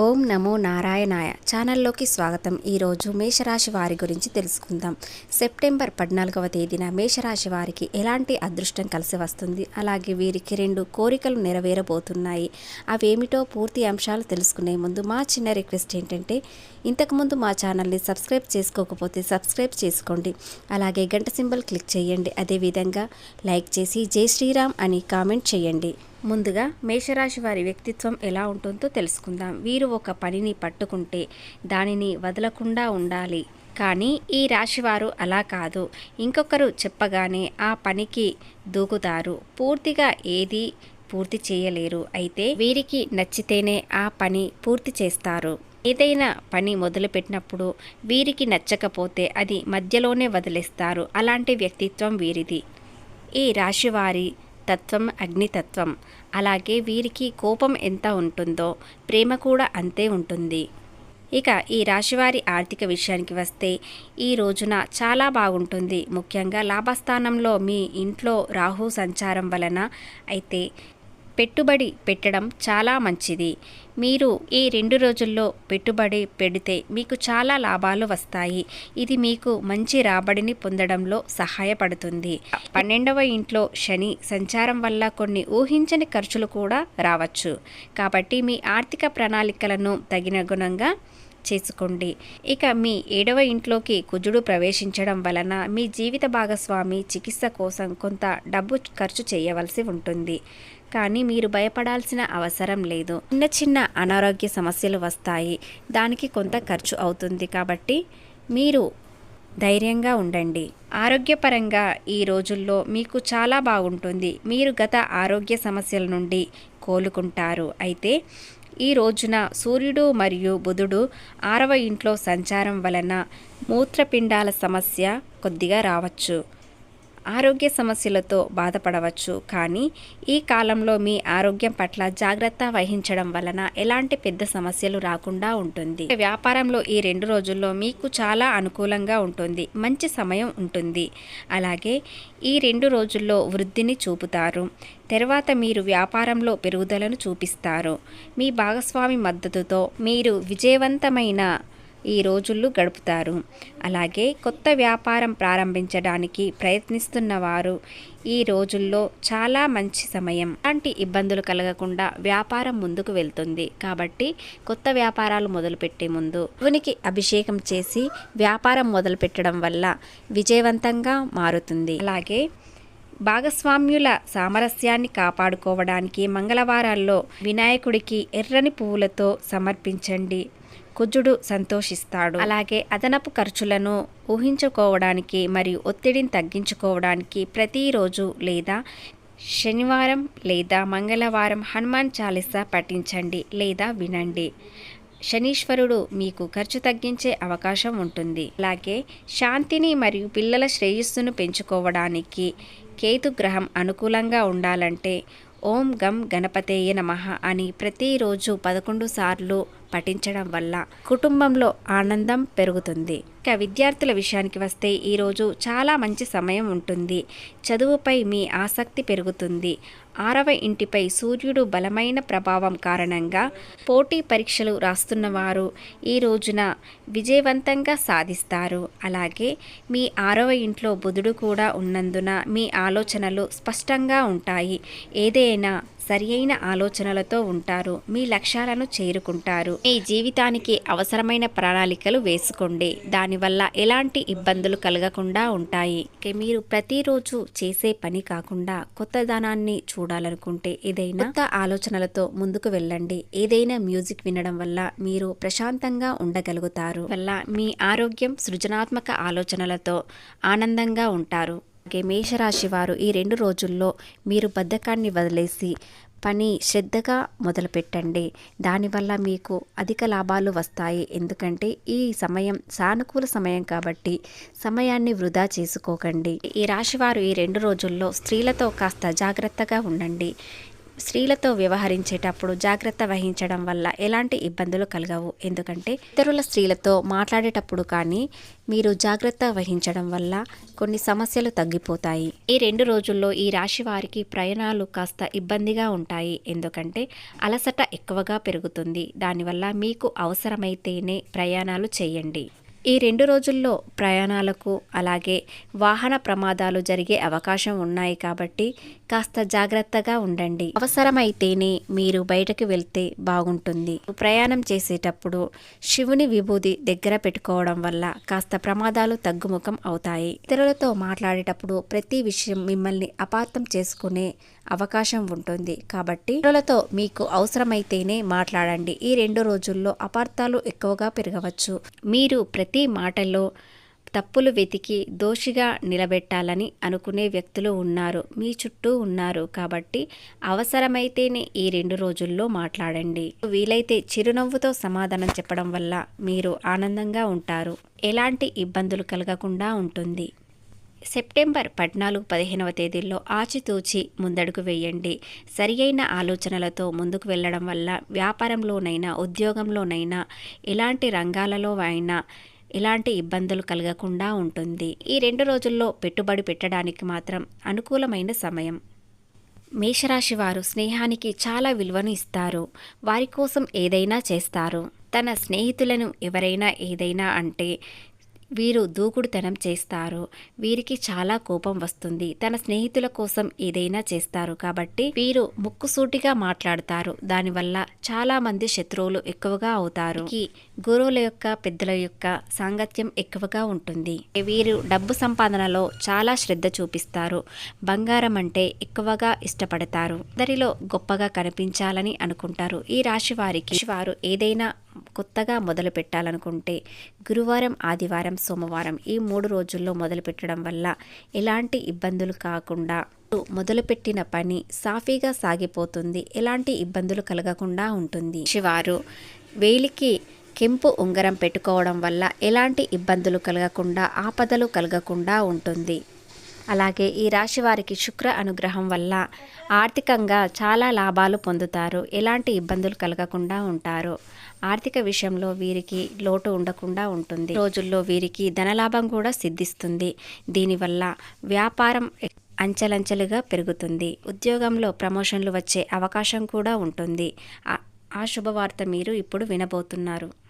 ఓం నమో నారాయణాయ ఛానల్లోకి స్వాగతం. ఈరోజు మేషరాశి వారి గురించి తెలుసుకుందాం. సెప్టెంబర్ పద్నాలుగవ తేదీన మేషరాశి వారికి ఎలాంటి అదృష్టం కలిసి వస్తుంది? అలాగే వీరికి రెండు కోరికలు నెరవేరబోతున్నాయి. అవేమిటో పూర్తి అంశాలు తెలుసుకునే ముందు మా చిన్న రిక్వెస్ట్ ఏంటంటే ఇంతకుముందు మా ఛానల్ని సబ్స్క్రైబ్ చేసుకోకపోతే సబ్స్క్రైబ్ చేసుకోండి. అలాగే గంట సింబల్ క్లిక్ చేయండి. అదేవిధంగా లైక్ చేసి జై శ్రీరామ్ అని కామెంట్ చేయండి. ముందుగా మేషరాశి వారి వ్యక్తిత్వం ఎలా ఉంటుందో తెలుసుకుందాం. వీరు ఒక పనిని పట్టుకుంటే దానిని వదలకుండా ఉండాలి. కానీ ఈ రాశివారు అలా కాదు. ఇంకొకరు చెప్పగానే ఆ పనికి దూకుతారు. పూర్తిగా ఏది పూర్తి చేయలేరు. అయితే వీరికి నచ్చితేనే ఆ పని పూర్తి చేస్తారు. ఏదైనా పని మొదలుపెట్టినప్పుడు వీరికి నచ్చకపోతే అది మధ్యలోనే వదిలేస్తారు. అలాంటి వ్యక్తిత్వం వీరిది. ఈ రాశివారి తత్వం అగ్నితత్వం. అలాగే వీరికి కోపం ఎంత ఉంటుందో ప్రేమ కూడా అంతే ఉంటుంది. ఇక ఈ రాశివారి ఆర్థిక విషయానికి వస్తే ఈ రోజున చాలా బాగుంటుంది. ముఖ్యంగా లాభస్థానంలో మీ ఇంట్లో రాహు సంచారం వలన అయితే పెట్టుబడి పెట్టడం చాలా మంచిది. మీరు ఈ రెండు రోజుల్లో పెట్టుబడి పెడితే మీకు చాలా లాభాలు వస్తాయి. ఇది మీకు మంచి రాబడిని పొందడంలో సహాయపడుతుంది. పన్నెండవ ఇంట్లో శని సంచారం వల్ల కొన్ని ఊహించని ఖర్చులు కూడా రావచ్చు. కాబట్టి మీ ఆర్థిక ప్రణాళికలను తగిన గుణంగా చేసుకోండి. ఇక మీ ఏడవ ఇంట్లోకి కుజుడు ప్రవేశించడం వలన మీ జీవిత భాగస్వామి చికిత్స కోసం కొంత డబ్బు ఖర్చు చేయవలసి ఉంటుంది. కానీ మీరు భయపడాల్సిన అవసరం లేదు. చిన్న చిన్న అనారోగ్య సమస్యలు వస్తాయి. దానికి కొంత ఖర్చు అవుతుంది కాబట్టి మీరు ధైర్యంగా ఉండండి. ఆరోగ్యపరంగా ఈ రోజుల్లో మీకు చాలా బాగుంటుంది. మీరు గత ఆరోగ్య సమస్యల నుండి కోలుకుంటారు. అయితే ఈ రోజున సూర్యుడు మరియు బుధుడు ఆరవ ఇంట్లో సంచారం వలన మూత్రపిండాల సమస్య కొద్దిగా రావచ్చు. ఆరోగ్య సమస్యలతో బాధపడవచ్చు. కానీ ఈ కాలంలో మీ ఆరోగ్యం పట్ల జాగ్రత్త వహించడం వలన ఎలాంటి పెద్ద సమస్యలు రాకుండా ఉంటుంది. వ్యాపారంలో ఈ రెండు రోజుల్లో మీకు చాలా అనుకూలంగా ఉంటుంది. మంచి సమయం ఉంటుంది. అలాగే ఈ రెండు రోజుల్లో వృద్ధిని చూపుతారు. తర్వాత మీరు వ్యాపారంలో పెరుగుదలను చూపిస్తారు. మీ భాగస్వామి మద్దతుతో మీరు విజయవంతమైన ఈ రోజుల్లో గడుపుతారు. అలాగే కొత్త వ్యాపారం ప్రారంభించడానికి ప్రయత్నిస్తున్న వారు ఈ రోజుల్లో చాలా మంచి సమయం. అలాంటి ఇబ్బందులు కలగకుండా వ్యాపారం ముందుకు వెళ్తుంది. కాబట్టి కొత్త వ్యాపారాలు మొదలుపెట్టే ముందు శివునికి అభిషేకం చేసి వ్యాపారం మొదలుపెట్టడం వల్ల విజయవంతంగా మారుతుంది. అలాగే భాగస్వామ్యుల సామరస్యాన్ని కాపాడుకోవడానికి మంగళవారాల్లో వినాయకుడికి ఎర్రని పువ్వులతో సమర్పించండి. కుజుడు సంతోషిస్తాడు. అలాగే అదనపు ఖర్చులను ఊహించుకోవడానికి మరియు ఒత్తిడిని తగ్గించుకోవడానికి ప్రతిరోజు లేదా శనివారం లేదా మంగళవారం హనుమాన్ చాలీసా పఠించండి లేదా వినండి. శనీశ్వరుడు మీకు ఖర్చు తగ్గించే అవకాశం ఉంటుంది. అలాగే శాంతిని మరియు పిల్లల శ్రేయస్సును పెంచుకోవడానికి కేతు గ్రహం అనుకూలంగా ఉండాలంటే ఓం గం గణపతేయ నమ అని ప్రతిరోజు పదకొండు సార్లు పఠించడం వల్ల కుటుంబంలో ఆనందం పెరుగుతుంది. ఇక విద్యార్థుల విషయానికి వస్తే ఈరోజు చాలా మంచి సమయం ఉంటుంది. చదువుపై మీ ఆసక్తి పెరుగుతుంది. ఆరవ ఇంటిపై సూర్యుడు బలమైన ప్రభావం కారణంగా పోటీ పరీక్షలు రాస్తున్నవారు ఈ రోజున విజయవంతంగా సాధిస్తారు. అలాగే మీ ఆరవ ఇంట్లో బుధుడు కూడా ఉన్నందున మీ ఆలోచనలు స్పష్టంగా ఉంటాయి. ఏదైనా సరి అయిన ఆలోచనలతో ఉంటారు. మీ లక్ష్యాలను చేరుకుంటారు. మీ జీవితానికి అవసరమైన ప్రణాళికలు వేసుకోండి. దానివల్ల ఎలాంటి ఇబ్బందులు కలగకుండా ఉంటాయి. మీరు ప్రతిరోజు చేసే పని కాకుండా కొత్త దానాన్ని చూడాలనుకుంటే ఏదైనా కొత్త ఆలోచనలతో ముందుకు వెళ్ళండి. ఏదైనా మ్యూజిక్ వినడం వల్ల మీరు ప్రశాంతంగా ఉండగలుగుతారు. వల్ల మీ ఆరోగ్యం సృజనాత్మక ఆలోచనలతో ఆనందంగా ఉంటారు. అలాగే మేషరాశి వారు ఈ రెండు రోజుల్లో మీరు బద్ధకాన్ని వదిలేసి పని శ్రద్ధగా మొదలుపెట్టండి. దానివల్ల మీకు అధిక లాభాలు వస్తాయి. ఎందుకంటే ఈ సమయం సానుకూల సమయం కాబట్టి సమయాన్ని వృధా చేసుకోకండి. ఈ రాశివారు ఈ రెండు రోజుల్లో స్త్రీలతో కాస్త జాగ్రత్తగా ఉండండి. స్త్రీలతో వ్యవహరించేటప్పుడు జాగ్రత్త వహించడం వల్ల ఎలాంటి ఇబ్బందులు కలగవు. ఎందుకంటే ఇతరుల స్త్రీలతో మాట్లాడేటప్పుడు కానీ మీరు జాగ్రత్త వహించడం వల్ల కొన్ని సమస్యలు తగ్గిపోతాయి. ఈ రెండు రోజుల్లో ఈ రాశి వారికి ప్రయాణాలు కాస్త ఇబ్బందిగా ఉంటాయి. ఎందుకంటే అలసట ఎక్కువగా పెరుగుతుంది. దానివల్ల మీకు అవసరమైతేనే ప్రయాణాలు చేయండి. ఈ రెండు రోజుల్లో ప్రయాణాలకు అలాగే వాహన ప్రమాదాలు జరిగే అవకాశం ఉన్నాయి కాబట్టి కాస్త జాగ్రత్తగా ఉండండి. అవసరమైతేనే మీరు బయటకు వెళ్తే బాగుంటుంది. ప్రయాణం చేసేటప్పుడు శివుని విభూది దగ్గర పెట్టుకోవడం వల్ల కాస్త ప్రమాదాలు తగ్గుముఖం అవుతాయి. ఇతరులతో మాట్లాడేటప్పుడు ప్రతి విషయం మిమ్మల్ని అపార్థం చేసుకునే అవకాశం ఉంటుంది. కాబట్టి ఇతరులతో మీకు అవసరమైతేనే మాట్లాడండి. ఈ రెండు రోజుల్లో అపార్థాలు ఎక్కువగా పెరగవచ్చు. మీరు ప్రతి మాటలో తప్పులు వెతికి దోషిగా నిలబెట్టాలని అనుకునే వ్యక్తులు ఉన్నారు. మీ చుట్టూ ఉన్నారు కాబట్టి అవసరమైతేనే ఈ రెండు రోజుల్లో మాట్లాడండి. వీలైతే చిరునవ్వుతో సమాధానం చెప్పడం వల్ల మీరు ఆనందంగా ఉంటారు. ఎలాంటి ఇబ్బందులు కలగకుండా ఉంటుంది. సెప్టెంబర్ పద్నాలుగు పదిహేనవ తేదీల్లో ఆచితూచి ముందడుగు వేయండి. సరి అయిన ఆలోచనలతో ముందుకు వెళ్ళడం వల్ల వ్యాపారంలోనైనా ఉద్యోగంలోనైనా ఎలాంటి రంగాలలో అయినా ఎలాంటి ఇబ్బందులు కలగకుండా ఉంటుంది. ఈ రెండు రోజుల్లో పెట్టుబడి పెట్టడానికి మాత్రం అనుకూలమైన సమయం. మేషరాశి వారు స్నేహానికి చాలా విలువను ఇస్తారు. వారి కోసం ఏదైనా చేస్తారు. తన స్నేహితులను ఎవరైనా ఏదైనా అంటే వీరు దూకుడుతనం చేస్తారు. వీరికి చాలా కోపం వస్తుంది. తన స్నేహితుల కోసం ఏదైనా చేస్తారు. కాబట్టి వీరు ముక్కుసూటిగా మాట్లాడతారు. దానివల్ల చాలా మంది శత్రువులు ఎక్కువగా అవుతారు. ఈ గురువుల యొక్క పెద్దల యొక్క సాంగత్యం ఎక్కువగా ఉంటుంది. వీరు డబ్బు సంపాదనలో చాలా శ్రద్ధ చూపిస్తారు. బంగారం అంటే ఎక్కువగా ఇష్టపడతారు. అందరిలో గొప్పగా కనిపించాలని అనుకుంటారు. ఈ రాశి వారికి వారు ఏదైనా కొత్తగా మొదలు పెట్టాలనుకుంటే గురువారం ఆదివారం సోమవారం ఈ మూడు రోజుల్లో మొదలు పెట్టడం వల్ల ఎలాంటి ఇబ్బందులు కాకుండా మొదలుపెట్టిన పని సాఫీగా సాగిపోతుంది. ఎలాంటి ఇబ్బందులు కలగకుండా ఉంటుంది. శివారు వేలికి కెంపు ఉంగరం పెట్టుకోవడం వల్ల ఎలాంటి ఇబ్బందులు కలగకుండా ఆపదలు కలగకుండా ఉంటుంది. అలాగే ఈ రాశి వారికి శుక్ర అనుగ్రహం వల్ల ఆర్థికంగా చాలా లాభాలు పొందుతారు. ఎలాంటి ఇబ్బందులు కలగకుండా ఉంటారు. ఆర్థిక విషయంలో వీరికి లోటు ఉండకుండా ఉంటుంది. రోజుల్లో వీరికి ధనలాభం కూడా సిద్ధిస్తుంది. దీనివల్ల వ్యాపారం అంచెలంచెలుగా పెరుగుతుంది. ఉద్యోగంలో ప్రమోషన్లు వచ్చే అవకాశం కూడా ఉంటుంది. ఆ శుభవార్త మీరు ఇప్పుడు వినబోతున్నారు.